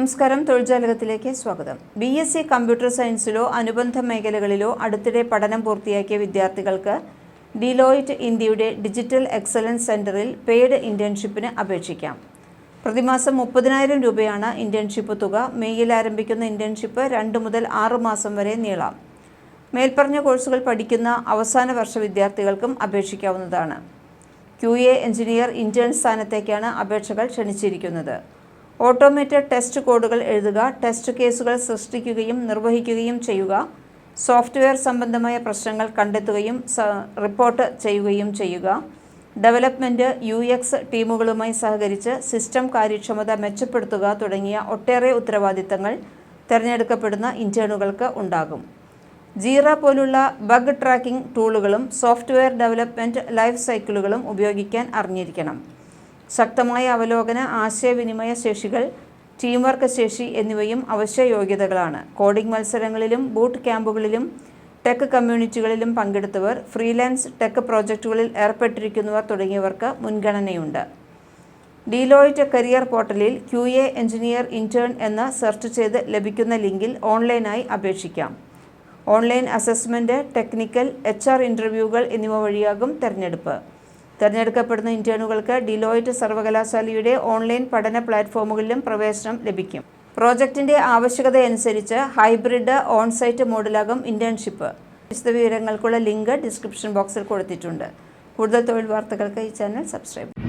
നമസ്കാരം. തൊഴിൽജാലകത്തിലേക്ക് സ്വാഗതം. ബി എസ് സി കമ്പ്യൂട്ടർ സയൻസിലോ അനുബന്ധ മേഖലകളിലോ അടുത്തിടെ പഠനം പൂർത്തിയാക്കിയ വിദ്യാർത്ഥികൾക്ക് ഡിലോയിറ്റ് ഇന്ത്യയുടെ ഡിജിറ്റൽ എക്സലൻസ് സെന്ററിൽ പെയ്ഡ് ഇന്റേൺഷിപ്പിന് അപേക്ഷിക്കാം. പ്രതിമാസം മുപ്പതിനായിരം രൂപയാണ് ഇന്റേൺഷിപ്പ് തുക. മെയ്യിൽ ആരംഭിക്കുന്ന ഇന്റേൺഷിപ്പ് രണ്ട് മുതൽ ആറ് മാസം വരെ നീളാം. മേൽപ്പറഞ്ഞ കോഴ്സുകൾ പഠിക്കുന്ന അവസാന വർഷ വിദ്യാർത്ഥികൾക്കും അപേക്ഷിക്കാവുന്നതാണ്. ക്യു എ എഞ്ചിനീയർ ഇന്റേൺ സ്ഥാനത്തേക്കാണ് അപേക്ഷകൾ ക്ഷണിച്ചിരിക്കുന്നത്. ഓട്ടോമേറ്റഡ് ടെസ്റ്റ് കോഡുകൾ എഴുതുക ടെസ്റ്റ് കേസുകൾ സൃഷ്ടിക്കുകയും നിർവഹിക്കുകയും ചെയ്യുക സോഫ്റ്റ്വെയർ സംബന്ധമായ പ്രശ്നങ്ങൾ കണ്ടെത്തുകയും റിപ്പോർട്ട് ചെയ്യുകയും ചെയ്യുക ഡെവലപ്മെന്റ് യു എക്സ് ടീമുകളുമായി സഹകരിച്ച് സിസ്റ്റം കാര്യക്ഷമത മെച്ചപ്പെടുത്തുക തുടങ്ങിയ ഒട്ടേറെ ഉത്തരവാദിത്തങ്ങൾ തിരഞ്ഞെടുക്കപ്പെടുന്ന ഇന്റേണുകൾക്ക് ഉണ്ടാകും. ജീറ പോലുള്ള ബഗ് ട്രാക്കിംഗ് ടൂളുകളും സോഫ്റ്റ്വെയർ ഡെവലപ്മെന്റ് ലൈഫ് സൈക്കിളുകളും ഉപയോഗിക്കാൻ അറിഞ്ഞിരിക്കണം. ശക്തമായ അവലോകന ആശയവിനിമയ ശേഷികൾ ടീം വർക്ക് ശേഷി എന്നിവയും അവശ്യ യോഗ്യതകളാണ്. കോഡിംഗ് മത്സരങ്ങളിലും ബൂട്ട് ക്യാമ്പുകളിലും ടെക് കമ്മ്യൂണിറ്റികളിലും പങ്കെടുത്തവർ ഫ്രീലാൻസ് ടെക് പ്രോജക്റ്റുകളിൽ ഏർപ്പെട്ടിരിക്കുന്നവർ തുടങ്ങിയവർക്ക് മുൻഗണനയുണ്ട്. ഡീലോയിറ്റ് കരിയർ പോർട്ടലിൽ ക്യു എ എഞ്ചിനീയർ ഇന്റേൺ എന്ന് സെർച്ച് ചെയ്ത് ലഭിക്കുന്ന ലിങ്കിൽ ഓൺലൈനായി അപേക്ഷിക്കാം. Online assessment technical H R ഇന്റർവ്യൂകൾ എന്നിവ വഴിയാകും തിരഞ്ഞെടുപ്പ്. തിരഞ്ഞെടുക്കപ്പെടുന്ന ഇന്റേണുകൾക്ക് ഡിലോയിറ്റ് സർവകലാശാലയുടെ ഓൺലൈൻ പഠന പ്ലാറ്റ്ഫോമുകളിലും പ്രവേശനം ലഭിക്കും. പ്രോജക്റ്റിന്റെ ആവശ്യകതയനുസരിച്ച് ഹൈബ്രിഡ് ഓൺസൈറ്റ് മോഡിലാകും ഇന്റേൺഷിപ്പ് വിശദവിവരങ്ങൾക്കുള്ള ലിങ്ക് ഡിസ്ക്രിപ്ഷൻ ബോക്സിൽ കൊടുത്തിട്ടുണ്ട്. കൂടുതൽ തൊഴിൽ വാർത്തകൾക്ക് ഈ ചാനൽ സബ്സ്ക്രൈബ്